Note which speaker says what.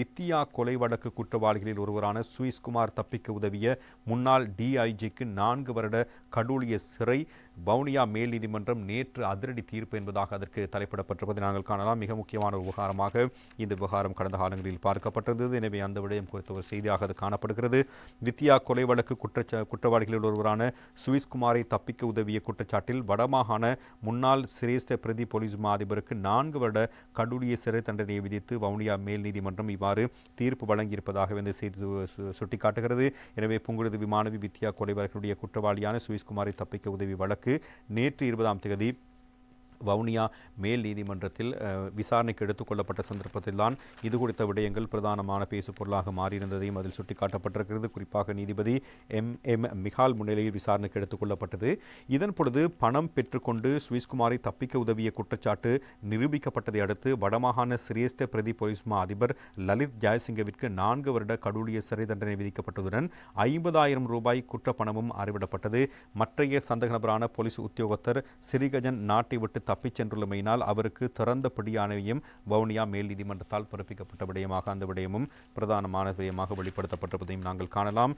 Speaker 1: வித்தியா கொலை வழக்கு குற்றவாளிகளில் ஒருவரான சுவிஸ்குமார் தப்பிக்க உதவிய முன்னாள் டிஐஜிக்கு நான்கு வருட கடூழிய சிறை வவுனியா மேல் நீதிமன்றம் நேற்று அதிரடி தீர்ப்பு என்பதாக அதற்கு தலைப்பிடப்பட்டிருப்பதை நாங்கள் காணலாம். மிக முக்கியமான ஒரு விவகாரமாக இந்த விவகாரம் கடந்த காலங்களில் பார்க்கப்பட்டிருந்தது. எனவே அந்த விடயம் குறித்த ஒரு செய்தியாக அது காணப்படுகிறது. வித்தியா கொலை வழக்கு குற்றச்ச குற்றவாளிகளில் ஒருவரான சுவிஸ்குமாரை தப்பிக்க உதவிய குற்றச்சாட்டில் வடமாகாண முன்னாள் சிரேஷ்ட பிரதி போலீஸ் மா அதிபருக்கு நான்கு வருட கடூழிய சிறை தண்டனையை விதித்து வவுனியா மேல் நீதிமன்றம் இவ்வாறு தீர்ப்பு வழங்கியிருப்பதாக இந்த செய்தி சுட்டிக்காட்டுகிறது. எனவே புங்குடுது விமானவி வித்யா கொலை வழக்கினுடைய குற்றவாளியான சுவிஸ்குமாரை தப்பிக்க உதவி வழக்கு நேற்று இருபதாம் தேதி வவுனியா மேல் நீதிமன்றத்தில் விசாரணைக்கு எடுத்துக்கொள்ளப்பட்ட சந்தர்ப்பத்தில்தான் இது குறித்த விடயங்கள் பிரதானமான பேசு பொருளாக மாறியிருந்ததையும் அதில் சுட்டிக்காட்டப்பட்டிருக்கிறது. குறிப்பாக நீதிபதி எம். எம். மிகால் முன்னிலையில் விசாரணைக்கு எடுத்துக்கொள்ளப்பட்டது இதன் பொழுது பணம் பெற்றுக்கொண்டு சுவிஸ்குமாரை தப்பிக்க உதவிய குற்றச்சாட்டு நிரூபிக்கப்பட்டதை அடுத்து வடமாகாண சிரேஷ்ட பிரதி போலீஸ் மா அதிபர் லலித் ஜெயசிங்கவிற்கு நான்கு வருட கடூழிய சிறை தண்டனை விதிக்கப்பட்டதுடன் ஐம்பதாயிரம் ரூபாய் குற்றப்பணமும் அறிவிடப்பட்டது. மற்றைய சந்தக நபரான போலீஸ் உத்தியோகத்தர் சிறிகஜன் நாட்டை விட்டு தப்பிச் சென்றுள்ளமையினால் அவருக்கு திறந்த பிடியாணையும் வவுனியா மேல் நீதிமன்றத்தால் பிறப்பிக்கப்பட்ட விடயமாக அந்த விடயமும் பிரதானமான விடயமாக வெளிப்படுத்தப்பட்டிருப்பதையும் நாங்கள் காணலாம்.